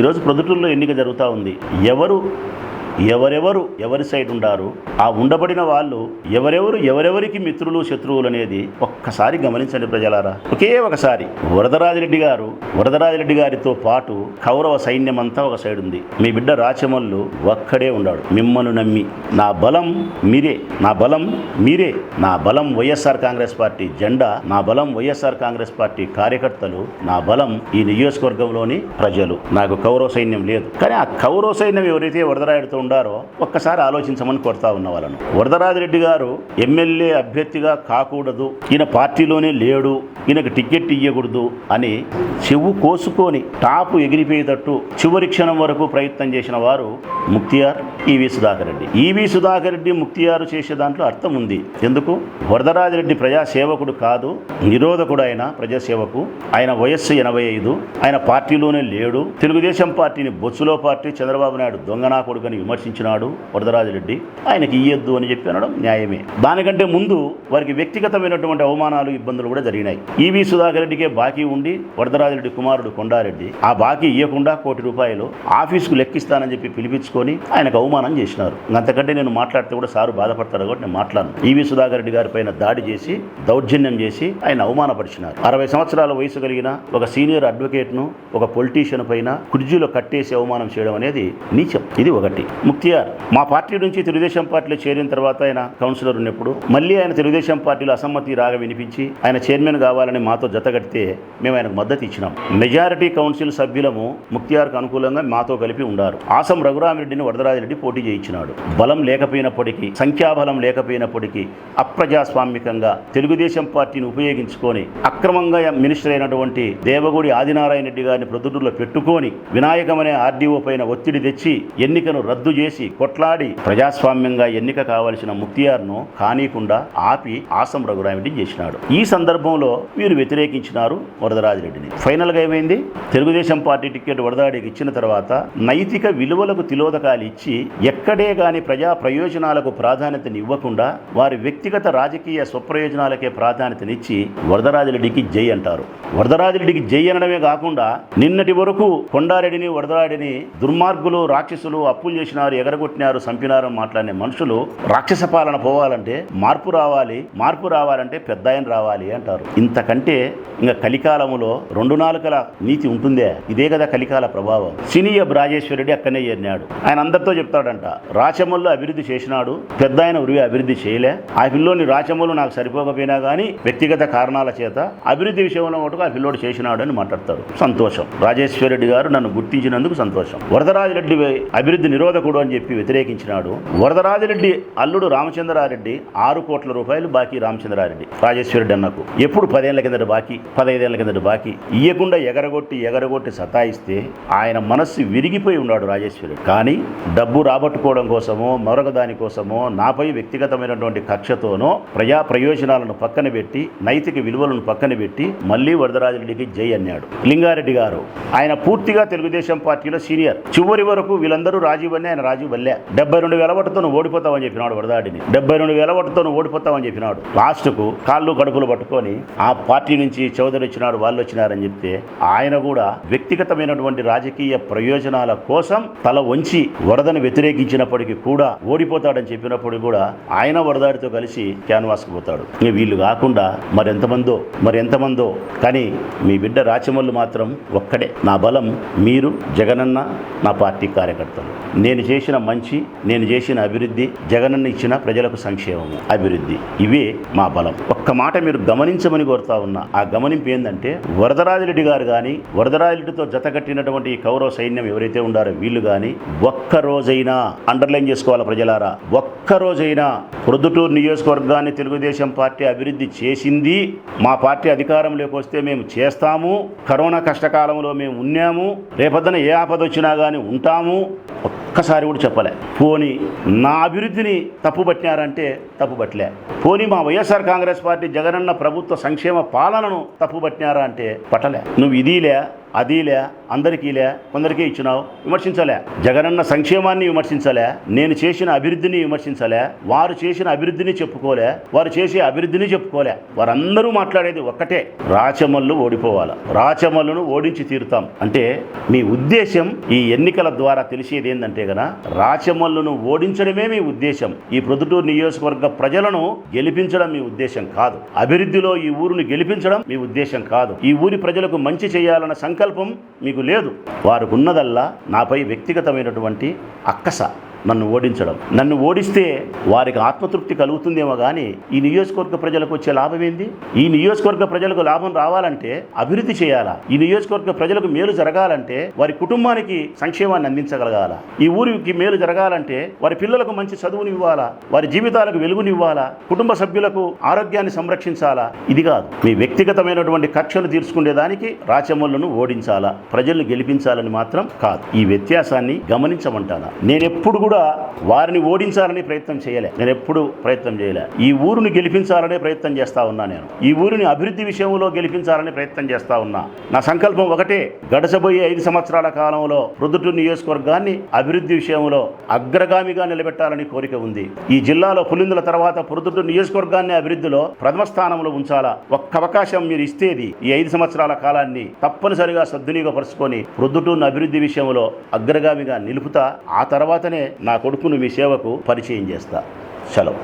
ఈరోజు ప్రొద్దుటూరులో ఎన్నిక జరుగుతూ ఉంది. ఎవరు ఎవరెవరు ఎవరి సైడ్ ఉండారు? ఆ ఉండబడిన వాళ్ళు ఎవరెవరు ఎవరెవరికి మిత్రులు శత్రువులు అనేది ఒక్కసారి గమనించండి ప్రజలారా. ఒకే ఒకసారి వరదరాజిరెడ్డి గారు వరదరాజిరెడ్డి గారితో పాటు కౌరవ సైన్యం అంతా ఒక సైడ్ ఉంది. మీ బిడ్డ రాచమల్లు ఒక్కడే ఉన్నాడు మిమ్మల్ని నమ్మి నా బలం మీరే నా బలం మీరే నా బలం వైఎస్ఆర్ కాంగ్రెస్ పార్టీ జెండా నా బలం వైఎస్ఆర్ కాంగ్రెస్ పార్టీ కార్యకర్తలు నా బలం ఈ నియోజకవర్గంలోని ప్రజలు. నాకు కౌరవ సైన్యం లేదు. కానీ ఆ కౌరవ సైన్యం ఎవరైతే వరదరాయుడితో ఉండారో ఒక్కసారి ఆలోచించమని కోరుతా ఉన్న వాళ్ళను. వరదరాజిరెడ్డి గారు ఎమ్మెల్యే అభ్యర్థిగా కాకూడదు ఈయన పార్టీలోనే లేడు ఈయనకు టికెట్ ఇవ్వకూడదు అని చెవు కోసుకొని టాపు ఎగిరిపోయేటట్టు చివరి క్షణం వరకు ప్రయత్నం చేసిన వారు ముక్తియార్ ఈవి సుధాకర్ రెడ్డి. ఈవి సుధాకర్ రెడ్డి ముక్తియారు చేసే దాంట్లో అర్థం ఉంది. ఎందుకు? వరదరాజిరెడ్డి ప్రజాసేవకుడు కాదు నిరోధకుడు ఆయన ప్రజాసేవకు. ఆయన వయస్సు ఎనభై ఐదు ఆయన పార్టీలోనే లేడు. తెలుగుదేశం పార్టీని బొచ్చులో పార్టీ చంద్రబాబు నాయుడు దొంగనా కొడుకని విమర్శించినాడు వరదరాజరెడ్డి. ఆయనకి ఇయ్యొద్దు అని చెప్పి అనడం న్యాయమే. దానికంటే ముందు వారికి వ్యక్తిగతమైనటువంటి అవమానాలు ఇబ్బందులు కూడా జరిగినాయి. ఈవి సుధాకర్ రెడ్డికే బాకీ ఉండి వరదరాజరెడ్డి కుమారుడు కొండారెడ్డి ఆ బాకీ ఇవ్వకుండా కోటి రూపాయలు ఆఫీసుకు లెక్కిస్తానని చెప్పి పిలిపించుకొని ఆయనకు అవమానం చేసినారు. అంతకంటే నేను మాట్లాడితే కూడా సారు బాధపడతాడు కాబట్టి నేను మాట్లాడను. ఈవి సుధాకర్ రెడ్డి గారి పైన దాడి చేసి దౌర్జన్యం చేసి ఆయన అవమానపరిచినారు. అరవై సంవత్సరాల వయసు కలిగిన ఒక సీనియర్ అడ్వకేట్ను ఒక పొలిటీషియన్ పైన కుర్జీలో కట్టేసి అవమానం చేయడం అనేది నీచం. ఇది ఒకటి. ముక్తియార్ మా పార్టీ నుంచి తెలుగుదేశం పార్టీలో చేరిన తర్వాత ఆయన కౌన్సిలర్ ఉన్నప్పుడు మళ్ళీ ఆయన తెలుగుదేశం పార్టీలో అసమ్మతి రాగ వినిపించి ఆయన చైర్మన్ కావాలని మాతో జతగడితే మేము ఆయనకు మద్దతు ఇచ్చినాం. మెజారిటీ కౌన్సిల్ సభ్యులము ముక్తియార్కు అనుకూలంగా మాతో కలిపి ఉన్నారు ఆసం రఘురామిరెడ్డిని వరదరాజిరెడ్డి పోటీ చేయించినాడు. బలం లేకపోయినప్పటికీ సంఖ్యాబలం లేకపోయినప్పటికీ అప్రజాస్వామికంగా తెలుగుదేశం పార్టీని ఉపయోగించుకొని అక్రమంగా మినిస్టర్ అయినటువంటి దేవగుడి ఆదినారాయణ రెడ్డి గారిని ప్రొద్దుటూరులో పెట్టుకొని వినాయకమనే ఆర్డీఓ పైన ఒత్తిడి తెచ్చి ఎన్నికను రద్దు చేసి కొట్లాడి ప్రజాస్వామ్యంగా ఎన్నిక కావలసిన ముక్తియార్ను కానీకుండా ఆపి ఆసం రఘురామిటి చేసినాడు. ఈ సందర్భంలో వీరు వ్యతిరేకించినారు వరదరాజిరెడ్డిని. ఫైనల్గా ఏమైంది? తెలుగుదేశం పార్టీ టికెట్ వరదరాడికి ఇచ్చిన తర్వాత నైతిక విలువలకు తిలోదకాలు ఇచ్చి ఎక్కడే గాని ప్రజా ప్రయోజనాలకు ప్రాధాన్యతనివ్వకుండా వారి వ్యక్తిగత రాజకీయ స్వప్రయోజనాలకే ప్రాధాన్యతనిచ్చి వరదరాజిరెడ్డికి జై అంటారు. వరదరాజిరెడ్డికి జై అనడమే కాకుండా నిన్నటి వరకు కొండారెడ్డిని వరదరాడిని దుర్మార్గులు రాక్షసులు అప్పులు చేసిన చేసినారు ఎగరగొట్టినారు చంపినారు మాట్లాడే మనుషులు రాక్షస పాలన పోవాలంటే మార్పు రావాలి మార్పు రావాలంటే పెద్ద ఆయన రావాలి అంటారు. ఇంతకంటే ఇంకా కలికాలములో రెండు నాలుకల నీతి ఉంటుందే? ఇదే కదా కలికాల ప్రభావం. సినీయ బ్రాజేశ్వరుడి అక్కనే చేరినాడు. ఆయన అందరితో చెప్తాడంట రాచమల్లు అభివృద్ధి చేసినాడు పెద్ద ఆయన ఉరివి అభివృద్ధి చేయలే. ఆ పిల్లోని రాచమల్లు నాకు సరిపోకపోయినా కానీ వ్యక్తిగత కారణాల చేత అభివృద్ధి విషయంలో మటుకు ఆ పిల్లోడు చేసినాడు అని మాట్లాడతారు సంతోషం. రాజేశ్వరరెడ్డి గారు నన్ను గుర్తించినందుకు సంతోషం. వరదరాజరెడ్డి అభివృద్ధి నిరోధకుడు అని చెప్పి వ్యతిరేకించినాడు. వరదరాజిరెడ్డి అల్లుడు రామచంద్రారెడ్డి ఆరు కోట్ల రూపాయలు బాకీ రామచంద్రారెడ్డి రాజేశ్వరరెడ్డి అన్నకు ఎప్పుడు పదేళ్ళ కిందటి బాకీ పదైదేళ్ళ కిందట బాకీ. ఇయ్యకుండా ఎగరగొట్టి ఎగరగొట్టి సతాయిస్తే ఆయన మనస్సు విరిగిపోయి ఉన్నాడు రాజేశ్వరుడు కానీ డబ్బు రాబట్టుకోవడం కోసమో మరొక దానికోసమో నాపై వ్యక్తిగతమైనటువంటి కక్షతోనో ప్రజా ప్రయోజనాలను పక్కన పెట్టి నైతిక విలువలను పక్కన పెట్టి మళ్ళీ వరదరాజరెడ్డికి జై అన్నాడు. లింగారెడ్డి గారు ఆయన పూర్తిగా తెలుగుదేశం పార్టీలో సీనియర్. చివరి వరకు వీళ్ళందరూ రాజీవ్ అని ఆయన రాజీవ్ వల్లే డెబ్బై రెండు వేల ఓటుతో నువ్వు ఓడిపోతావని చెప్పినాడు వరదాడిని. డెబ్బై రెండు వేల ఓటుతో నువ్వు ఓడిపోతావని చెప్పినాడు. లాస్ట్కు కాళ్ళు కడుపులు పట్టుకొని ఆ పార్టీ నుంచి చౌదరి వచ్చినాడు వాళ్ళు వచ్చినారని చెప్తే ఆయన కూడా వ్యక్తిగతమైనటువంటి రాజకీయ ప్రయోజనాల కోసం తల వంచి వరదను వ్యతిరేకించినప్పటికీ కూడా ఓడిపోతాడని చెప్పినప్పుడు కూడా ఆయన వరదాడితో కలిసి క్యాన్వాస్కి పోతాడు. ఇంక వీళ్ళు కాకుండా మరెంతమందో మరెంతమందో. కానీ మీ బిడ్డ రాచమల్లు మాత్రం ఒక్కడే. నా బలం మీరు జగనన్న నా పార్టీ కార్యకర్తలు. నేను చేసిన మంచి నేను చేసిన అభివృద్ధి జగనన్న ఇచ్చిన ప్రజలకు సంక్షేమము. అభివృద్ధి. ఇవే మా బలం. ఒక్క మాట మీరు గమనించమని కోరుతా ఉన్నా ఆ గమనింపు ఏంటంటే వరదరాజిరెడ్డి గారు కానీ వరదరాజిరెడ్డితో జతకట్టినటువంటి కౌరవ సైన్యం ఎవరైతే ఉండారో వీళ్ళు కానీ ఒక్క రోజైనా అండర్లైన్ చేసుకోవాలి ప్రజలారా? ఒక్క రోజైనా ప్రొద్దుటూరు నియోజకవర్గాన్ని తెలుగుదేశం పార్టీ అభివృద్ధి చేసింది మా పార్టీ అధికారంలోకి వస్తే మేము చేస్తాము కరోనా కష్టకాలంలో మేము ఉన్నాము రేపొద్దున ఏ ఆపద వచ్చినా కానీ ఉంటాము ఒక్కసారి కూడా చెప్పలే. పోని నా అభివృద్ధిని తప్పు తప్పుపట్టలే తప్పు పోని మా వైఎస్ఆర్ కాంగ్రెస్ పార్టీ జగనన్న ప్రభుత్వ సంక్షేమ పాలనను తప్పు పట్టినారా అంటే పట్టలే. నువ్వు ఇదిలే అదీలే అందరికీలే కొందరికీ ఇచ్చినావు విమర్శించలే. జగనన్న సంక్షేమాన్ని విమర్శించలే నేను చేసిన అభివృద్ధిని విమర్శించలే వారు చేసిన అభివృద్ధిని చెప్పుకోలే వారు చేసే అభివృద్ధిని చెప్పుకోలే. వారందరూ మాట్లాడేది ఒక్కటే రాచమల్లు ఓడిపోవాలి. రాచమల్లును ఓడించి తీరుతాం. అంటే మీ ఉద్దేశం ఈ ఎన్నికల ద్వారా తెలిసేది ఏంటంటే గన రాచమల్లును ఓడించడమే మీ ఉద్దేశం ఈ ప్రొద్దుటూరు నియోజకవర్గ ప్రజలను గెలిపించడం మీ ఉద్దేశం కాదు. అభివృద్ధిలో ఈ ఊరుని గెలిపించడం మీ ఉద్దేశం కాదు. ఈ ఊరి ప్రజలకు మంచి చేయాలన్న సంకల్పం మీకు లేదు. వారికి ఉన్నదల్లా నాపై వ్యక్తిగతమైనటువంటి అక్కస. నన్ను ఓడించడం. నన్ను ఓడిస్తే వారికి ఆత్మతృప్తి కలుగుతుందేమో కానీ ఈ నియోజకవర్గ ప్రజలకు వచ్చే లాభం ఏంది? ఈ నియోజకవర్గ ప్రజలకు లాభం రావాలంటే అభివృద్ధి చేయాలా? ఈ నియోజకవర్గ ప్రజలకు మేలు జరగాలంటే వారి కుటుంబానికి సంక్షేమాన్ని అందించగలగాల? ఈ ఊరికి మేలు జరగాలంటే వారి పిల్లలకు మంచి చదువుని ఇవ్వాలా వారి జీవితాలకు వెలుగునివ్వాలా? కుటుంబ సభ్యులకు ఆరోగ్యాన్ని సంరక్షించాలా? ఇది కాదు. మీ వ్యక్తిగతమైనటువంటి కక్షలు తీర్చుకునేదానికి రాచమల్లును ఓడించాలా? ప్రజల్ని గెలిపించాలని మాత్రం కాదు. ఈ వ్యత్యాసాన్ని గమనించమంటారా నేను ఎప్పుడు కూడా వారిని ఓడించాలని ప్రయత్నం చేయలే. నేను ఎప్పుడు ప్రయత్నం చేయలే. ఈ ఊరుని గెలిపించాలనే ప్రయత్నం చేస్తా ఉన్నా నేను. ఈ ఊరిని అభివృద్ధి విషయంలో గెలిపించాలని ప్రయత్నం చేస్తా ఉన్నా. నా సంకల్పం ఒకటే గడచబోయే ఐదు సంవత్సరాల కాలంలో ప్రొద్దుటూరు నియోజకవర్గాన్ని అభివృద్ధి విషయంలో అగ్రగామిగా నిలబెట్టాలని కోరిక ఉంది. ఈ జిల్లాలో పులిందుల తర్వాత ప్రొద్దుటూరు నియోజకవర్గాన్ని అభివృద్ధిలో ప్రథమ స్థానంలో ఉంచాలా? ఒక్క అవకాశం మీరు ఇస్తేది ఈ ఐదు సంవత్సరాల కాలాన్ని తప్పనిసరిగా సద్వినియోగపరుచుకొని ప్రొద్దుటూరును అభివృద్ధి విషయంలో అగ్రగామిగా నిలుపుతా ఆ తర్వాతనే నా కొడుకును మీ సేవకు పరిచయం చేస్తా. సెలవు.